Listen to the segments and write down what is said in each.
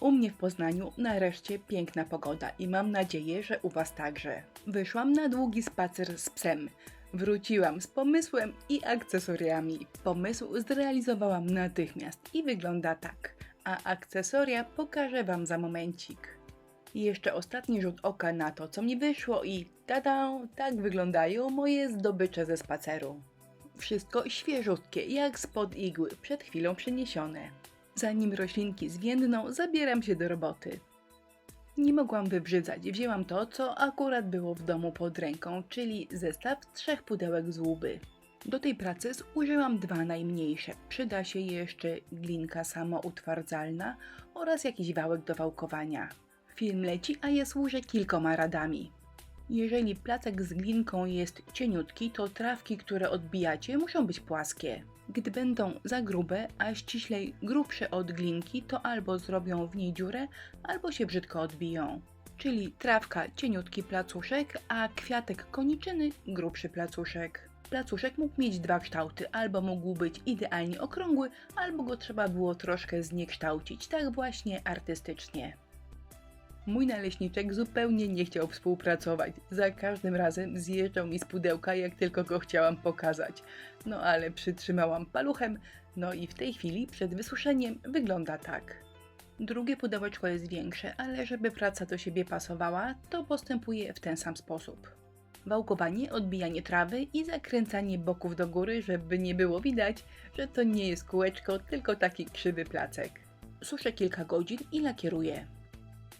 U mnie w Poznaniu nareszcie piękna pogoda i mam nadzieję, że u Was także. Wyszłam na długi spacer z psem. Wróciłam z pomysłem i akcesoriami. Pomysł zrealizowałam natychmiast i wygląda tak, a akcesoria pokażę Wam za momencik. I jeszcze ostatni rzut oka na to, co mi wyszło i tada, tak wyglądają moje zdobycze ze spaceru. Wszystko świeżutkie, jak spod igły, przed chwilą przyniesione. Zanim roślinki zwiędną, zabieram się do roboty. Nie mogłam wybrzydzać, wzięłam to, co akurat było w domu pod ręką, czyli zestaw trzech pudełek z łuby. Do tej pracy zużyłam dwa najmniejsze. Przyda się jeszcze glinka samoutwardzalna oraz jakiś wałek do wałkowania. Film leci, a ja służę kilkoma radami. Jeżeli placek z glinką jest cieniutki, to trawki, które odbijacie, muszą być płaskie. Gdy będą za grube, a ściślej grubsze od glinki, to albo zrobią w niej dziurę, albo się brzydko odbiją. Czyli trawka cieniutki placuszek, a kwiatek koniczyny grubszy placuszek. Placuszek mógł mieć dwa kształty, albo mógł być idealnie okrągły, albo go trzeba było troszkę zniekształcić, tak właśnie artystycznie. Mój naleśniczek zupełnie nie chciał współpracować. Za każdym razem zjeżdżał mi z pudełka, jak tylko go chciałam pokazać. No ale przytrzymałam paluchem, no i w tej chwili przed wysuszeniem wygląda tak. Drugie pudełeczko jest większe, ale żeby praca do siebie pasowała, to postępuję w ten sam sposób. Wałkowanie, odbijanie trawy i zakręcanie boków do góry, żeby nie było widać, że to nie jest kółeczko, tylko taki krzywy placek. Suszę kilka godzin i lakieruję.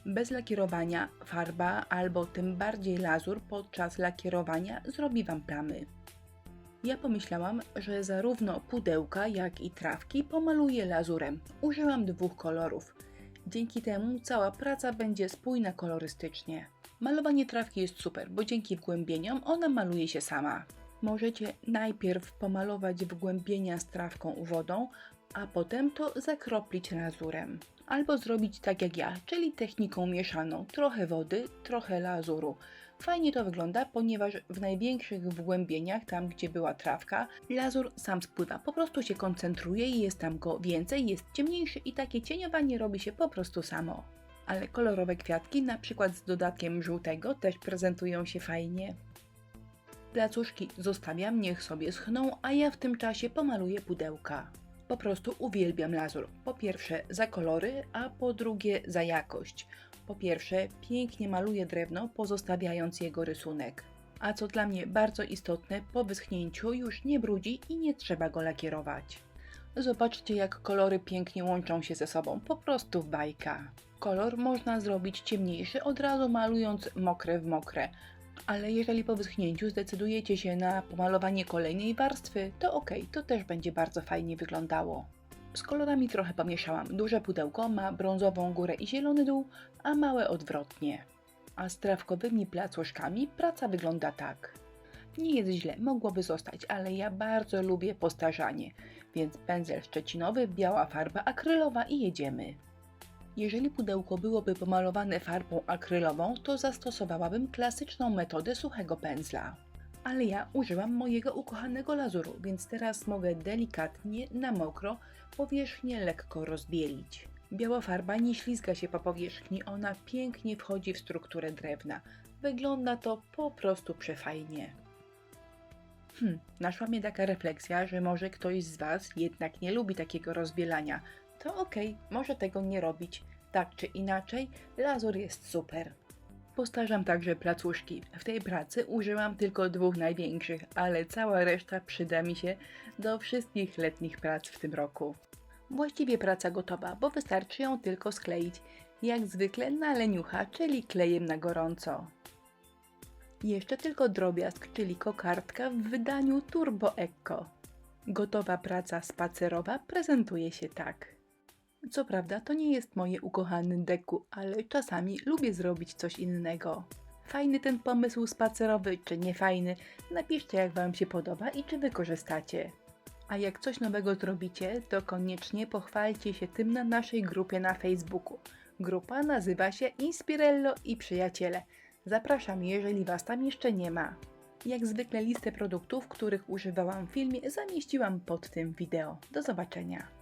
Bez lakierowania farba albo tym bardziej lazur podczas lakierowania zrobi Wam plamy. Ja pomyślałam, że zarówno pudełka, jak i trawki pomaluję lazurem. Użyłam dwóch kolorów. Dzięki temu cała praca będzie spójna kolorystycznie. Malowanie trawki jest super, bo dzięki wgłębieniom ona maluje się sama. Możecie najpierw pomalować wgłębienia z trawką wodą, a potem to zakroplić lazurem. Albo zrobić tak jak ja, czyli techniką mieszaną, trochę wody, trochę lazuru. Fajnie to wygląda, ponieważ w największych wgłębieniach, tam gdzie była trawka, lazur sam spływa, po prostu się koncentruje i jest tam go więcej, jest ciemniejszy i takie cieniowanie robi się po prostu samo. Ale kolorowe kwiatki, na przykład z dodatkiem żółtego, też prezentują się fajnie. Placuszki zostawiam, niech sobie schną, a ja w tym czasie pomaluję pudełka. Po prostu uwielbiam lazur. Po pierwsze za kolory, a po drugie za jakość. Po pierwsze pięknie maluję drewno, pozostawiając jego rysunek. A co dla mnie bardzo istotne, po wyschnięciu już nie brudzi i nie trzeba go lakierować. Zobaczcie jak kolory pięknie łączą się ze sobą, po prostu bajka. Kolor można zrobić ciemniejszy od razu malując mokre w mokre, ale jeżeli po wyschnięciu zdecydujecie się na pomalowanie kolejnej warstwy, to ok, to też będzie bardzo fajnie wyglądało. Z kolorami trochę pomieszałam. Duże pudełko ma brązową górę i zielony dół, a małe odwrotnie. A z trawkowymi placuszkami praca wygląda tak. Nie jest źle, mogłoby zostać, ale ja bardzo lubię postarzanie, więc pędzel szczecinowy, biała farba akrylowa i jedziemy. Jeżeli pudełko byłoby pomalowane farbą akrylową, to zastosowałabym klasyczną metodę suchego pędzla. Ale ja użyłam mojego ukochanego lazuru, więc teraz mogę delikatnie, na mokro, powierzchnię lekko rozbielić. Biała farba nie ślizga się po powierzchni, ona pięknie wchodzi w strukturę drewna. Wygląda to po prostu przefajnie. Hmm, naszła mnie taka refleksja, że może ktoś z Was jednak nie lubi takiego rozbielania. To okej, może tego nie robić. Tak czy inaczej, lazur jest super. Postarzam także placuszki. W tej pracy użyłam tylko dwóch największych, ale cała reszta przyda mi się do wszystkich letnich prac w tym roku. Właściwie praca gotowa, bo wystarczy ją tylko skleić. Jak zwykle na leniucha, czyli klejem na gorąco. Jeszcze tylko drobiazg, czyli kokardka w wydaniu Turbo Eco. Gotowa praca spacerowa prezentuje się tak. Co prawda to nie jest moje ukochane deku, ale czasami lubię zrobić coś innego. Fajny ten pomysł spacerowy, czy nie fajny? Napiszcie jak Wam się podoba i czy wykorzystacie. A jak coś nowego zrobicie, to koniecznie pochwalcie się tym na naszej grupie na Facebooku. Grupa nazywa się Inspirello i Przyjaciele. Zapraszam, jeżeli Was tam jeszcze nie ma. Jak zwykle listę produktów, których używałam w filmie zamieściłam pod tym wideo. Do zobaczenia.